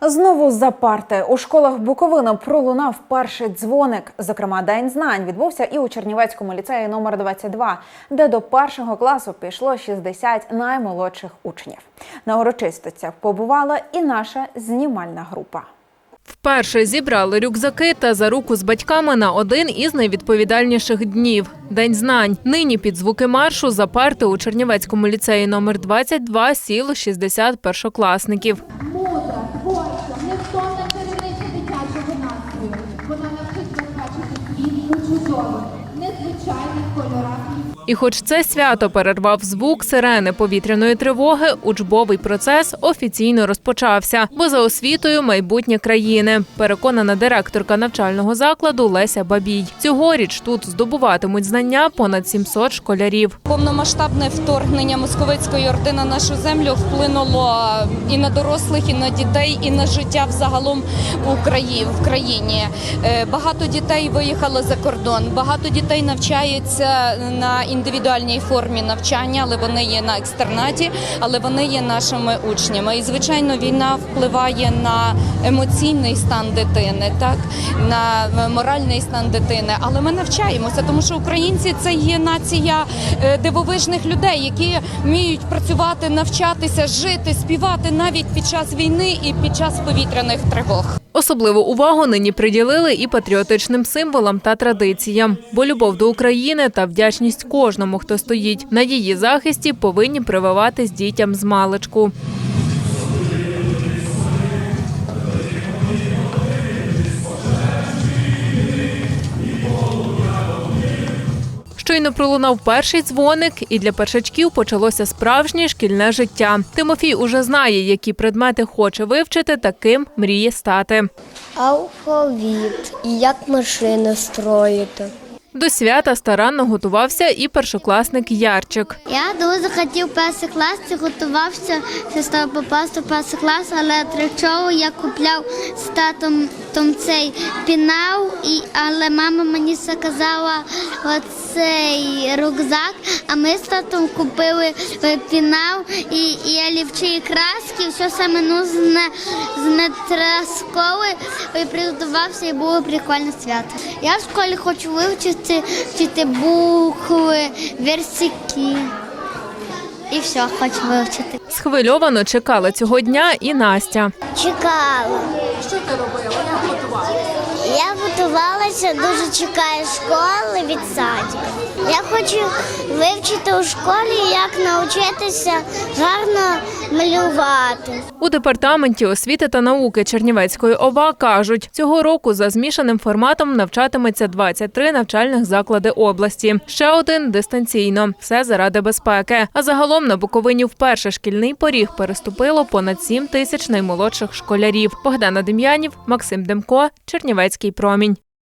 Знову за парти у школах Буковини пролунав перший дзвоник. Зокрема, день знань відбувся і у Чернівецькому ліцеї номер 22, де до першого класу пішло 60 наймолодших учнів. На урочистостях побувала і наша знімальна група. Вперше зібрали рюкзаки та за руку з батьками на один із найвідповідальніших днів день знань. Нині під звуки маршу за парти у Чернівецькому ліцеї номер 22 сіло 60 першокласників. Керівниця дитячого настрою. Вона навчить вас бачити світ у чудових, незвичайних кольорах. І хоч це свято перервав звук сирени повітряної тривоги, учбовий процес офіційно розпочався, бо за освітою майбутнє країни. Переконана директорка навчального закладу Леся Бабій. Цьогоріч тут здобуватимуть знання понад 700 школярів. Повномасштабне вторгнення московицької орди на нашу землю вплинуло і на дорослих, і на дітей, і на життя взагалом в країні. Е, Багато дітей виїхало за кордон, багато дітей навчаються на індивідуальній формі навчання, але вони є на екстернаті, але вони є нашими учнями. І звичайно, війна впливає на емоційний стан дитини, так на моральний стан дитини. Але ми навчаємося, тому що українці це є нація е, дивовижних людей, які вміють працювати, навчатися, жити, співати навіть під час війни і під час повітряних тривог. Особливу увагу нині приділили і патріотичним символам та традиціям, бо любов до України та вдячність кожному, хто стоїть на її захисті, повинні прививатись дітям з маличку. Щойно пролунав перший дзвоник, і для першачків почалося справжнє шкільне життя. Тимофій уже знає, які предмети хоче вивчити, та ким мріє стати. Алфавіт і як машини строїти. До свята старанно готувався і першокласник Ярчик. Я дуже хотів перший клас, готувався щоб попасти в перший клас, але для чого я купляв з татом том цей пінал, і, але мама мені сказала оцей рюкзак, а ми з татом купили е, пінал і, і олівчі краски, все саме нужне з метросколи, і приготувався, і було прикольне свято. Я в школі хочу вивчити вчити букви, вірсики. І все, хочу вивчити. Схвильовано чекала цього дня і Настя. Чекала. Що ти робила? Як готувалася? Я готувалася, дуже чекаю школи від садика. Я хочу вивчити у школі, як навчитися гарно малювати. У департаменті освіти та науки Чернівецької ОВА кажуть, цього року за змішаним форматом навчатиметься 23 навчальних заклади області. Ще один дистанційно. Все заради безпеки. А загалом на Буковині вперше шкільний поріг переступило понад 7 тисяч наймолодших школярів. Богдана Дем'янів, Максим Демко, Чернівецький промінь.